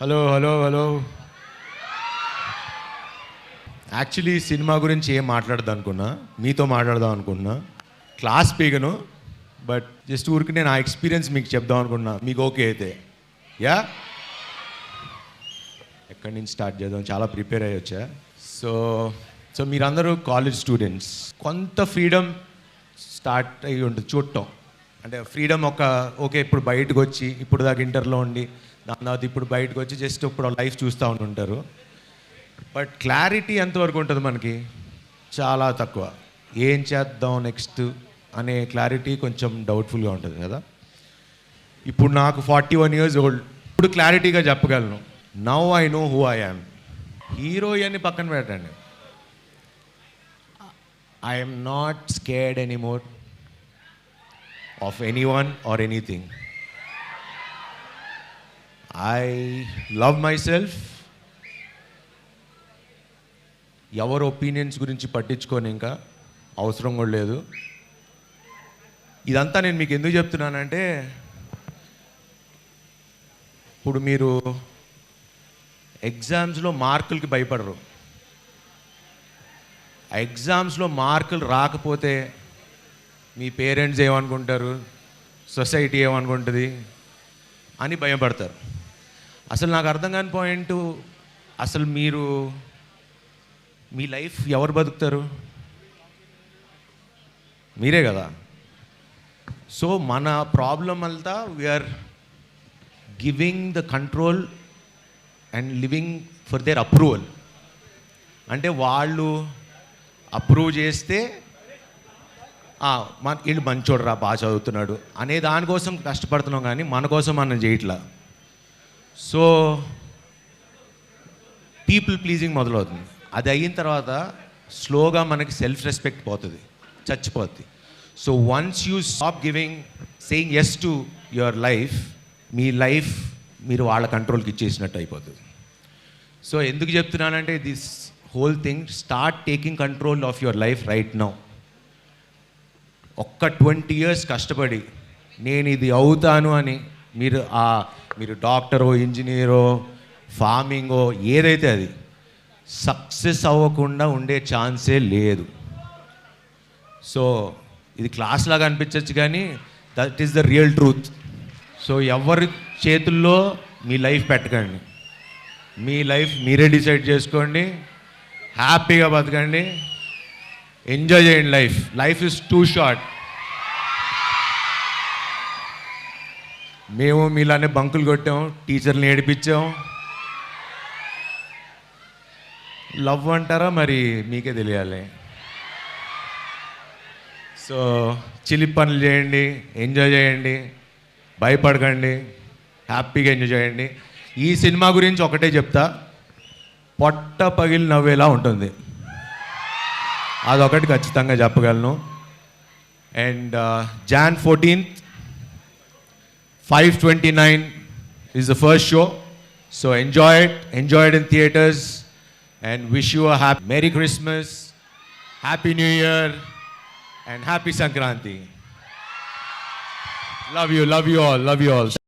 Hello hello hello actually cinema గురించి ఏం మాట్లాడదాం అనుకున్నా మీతో మాట్లాడదాం అనుకున్నా. క్లాస్ పీగను బట్ జస్ట్ ఊరికి నేను ఆ ఎక్స్పీరియన్స్ మీకు చెప్దాం అనుకున్నా. మీకు ఓకే అయితే. యా ఎక్కడి నుంచి స్టార్ట్ చేద్దాం? చాలా ప్రిపేర్ అయ్యి వచ్చా. సో సో మీరందరూ కాలేజ్ స్టూడెంట్స్ కొంత ఫ్రీడమ్ స్టార్ట్ అయ్యి ఉంటుంది. చూడటం అంటే ఫ్రీడమ్ ఒక ఓకే ఇప్పుడు బయటకు వచ్చి ఇప్పుడు దాకా ఇంటర్లో ఉండి దాని తర్వాత ఇప్పుడు బయటకు వచ్చి జస్ట్ ఇప్పుడు లైఫ్ చూస్తూ ఉంటారు బట్ క్లారిటీ ఎంతవరకు ఉంటుంది మనకి? చాలా తక్కువ. ఏం చేద్దాం నెక్స్ట్ అనే క్లారిటీ కొంచెం డౌట్ఫుల్గా ఉంటుంది కదా? ఇప్పుడు నాకు ఫార్టీ వన్ ఇయర్స్ ఓల్డ్ ఇప్పుడు క్లారిటీగా చెప్పగలను. Now I know who I am heroine అని పక్కన పెట్టండి. I'm not scared anymore of anyone or anything I love myself ఎవరు ఒపీనియన్స్ గురించి పట్టించుకొని ఇంకా? అవసరం కూడా లేదు. ఇదంతా నేను మీకు ఎందుకు చెప్తున్నానంటే ఇప్పుడు మీరు ఎగ్జామ్స్లో మార్కులకి భయపడరు. ఆ ఎగ్జామ్స్లో మార్కులు రాకపోతే మీ పేరెంట్స్ ఏమనుకుంటారు? సొసైటీ ఏమనుకుంటుంది? అని భయపడతారు. అసలు నాకు అర్థం కాని పాయింట్ అసలు మీరు మీ లైఫ్ ఎవరు బతుకుతారు? మీరే కదా. సో మన ప్రాబ్లం అంతా we're giving the control and living for their approval అంటే వాళ్ళు అప్రూవ్ చేస్తే మన వీళ్ళు మంచోడరా బాగా చదువుతున్నాడు అనే దానికోసం కష్టపడుతున్నాం కానీ మన కోసం మనం చేయట్లా. సో పీపుల్ ప్లీజింగ్ మొదలవుతుంది. అది అయిన తర్వాత స్లోగా మనకి సెల్ఫ్ రెస్పెక్ట్ పోతుంది. చచ్చిపోద్ది. So once you stop giving saying yes to your life me life మీరు వాళ్ళ కంట్రోల్కి ఇచ్చేసినట్టు అయిపోతుంది. సో ఎందుకు చెప్తున్నానంటే this whole thing start taking control of your life right now ఒక్క ట్వంటీ ఇయర్స్ కష్టపడి నేను ఇది అవుతాను అని మీరు ఆ మీరు డాక్టరో ఇంజనీరో ఫార్మింగో ఏదైతే అది సక్సెస్ అవ్వకుండా ఉండే ఛాన్సే లేదు. సో ఇది క్లాస్ లాగా అనిపించవచ్చు కానీ that is the real truth. So ఎవరి చేతుల్లో మీ లైఫ్ పెట్టకండి. మీ లైఫ్ మీరే డిసైడ్ చేసుకోండి. హ్యాపీగా బతకండి. ఎంజాయ్ చేయండి life. Life is too short. మేము మీలానే బంకులు కొట్టాం టీచర్ని ఏడిపించాం. లవ్ అంటారా మరి? మీకే తెలియాలి. సో చిలి పనులు చేయండి ఎంజాయ్ చేయండి భయపడకండి హ్యాపీగా ఎంజాయ్ చేయండి. ఈ సినిమా గురించి ఒకటే చెప్తా. పొట్ట పగిలి నవ్వేలా ఉంటుంది. అదొకటి ఖచ్చితంగా చెప్పగలను. And John fourteenth 529 is the first show. So enjoy it. Enjoy it in theaters. And wish you a happy Merry Christmas, Happy New Year, and Happy Sankranti. Love you, love you all, love you all.